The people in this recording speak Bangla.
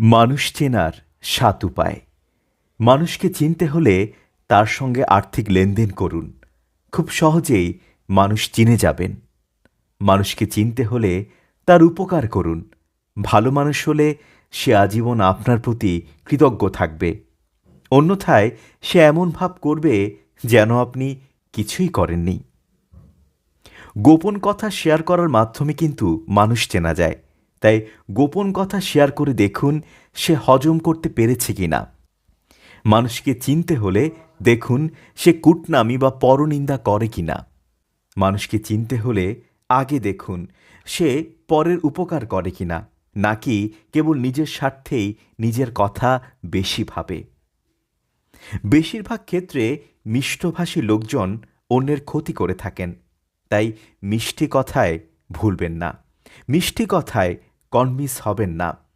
মানুষ চেনার সাত উপায়। মানুষকে চিনতে হলে তার সঙ্গে আর্থিক লেনদেন করুন। খুব সহজেই মানুষ চিনে যাবেন। মানুষকে চিনতে হলে তার উপকার করুন। ভালো মানুষ হলে সে আজীবন আপনার প্রতি কৃতজ্ঞ থাকবে। অন্যথায় সে এমন ভাব করবে যেন আপনি কিছুই করেননি। গোপন কথা শেয়ার করার মাধ্যমে কিন্তু মানুষ চেনা যায়। তাই গোপন কথা শেয়ার করে দেখুন সে হজম করতে পেরেছে কিনা। মানুষকে চিনতে হলে দেখুন সে কুটনামি বা পরনিন্দা করে কিনা। মানুষকে চিনতে হলে আগে দেখুন সে পরের উপকার করে কিনা, নাকি কেবল নিজের স্বার্থেই নিজের কথা বেশি ভাবে। বেশিরভাগ ক্ষেত্রে মিষ্টভাষী লোকজন অন্যের ক্ষতি করে থাকেন, তাই মিষ্টি কথায় ভুলবেন না। মিষ্টি কথায় কনভিন্স হবেন না।